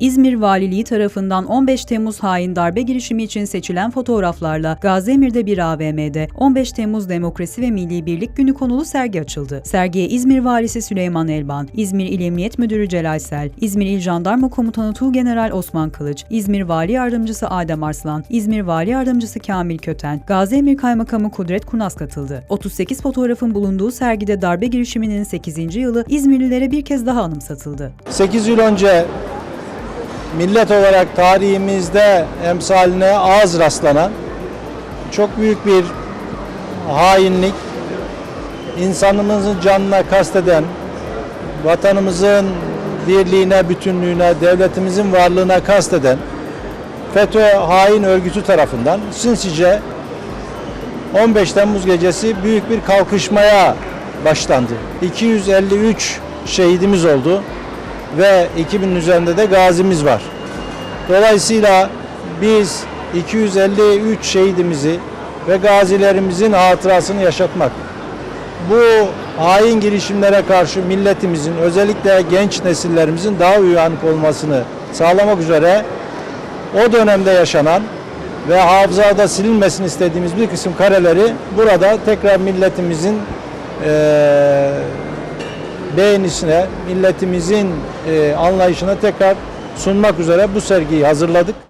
İzmir Valiliği tarafından 15 Temmuz hain darbe girişimi için seçilen fotoğraflarla Gaziemir'de bir AVM'de 15 Temmuz Demokrasi ve Milli Birlik Günü konulu sergi açıldı. Sergiye İzmir Valisi Süleyman Elban, İzmir İl Emniyet Müdürü Celal Sel, İzmir İl Jandarma Komutanı Tuğgeneral Osman Kılıç, İzmir Vali Yardımcısı Adem Arslan, İzmir Vali Yardımcısı Kamil Köten, Gaziemir Kaymakamı Kudret Kunaz katıldı. 38 fotoğrafın bulunduğu sergide darbe girişiminin 8. yılı İzmirlilere bir kez daha anımsatıldı. 8 yıl önce millet olarak tarihimizde emsaline az rastlanan çok büyük bir hainlik, insanımızın canına kasteden, vatanımızın birliğine, bütünlüğüne, devletimizin varlığına kasteden FETÖ hain örgütü tarafından sinsice 15 Temmuz gecesi büyük bir kalkışmaya başlandı. 253 şehidimiz oldu ve 2000'in üzerinde de gazimiz var. Dolayısıyla biz 253 şehidimizi ve gazilerimizin hatırasını yaşatmak, bu hain girişimlere karşı milletimizin özellikle genç nesillerimizin daha uyanık olmasını sağlamak üzere o dönemde yaşanan ve hafızada silinmesini istediğimiz bir kısım kareleri burada tekrar milletimizin eee beğenisine, milletimizin eee, anlayışına tekrar sunmak üzere bu sergiyi hazırladık.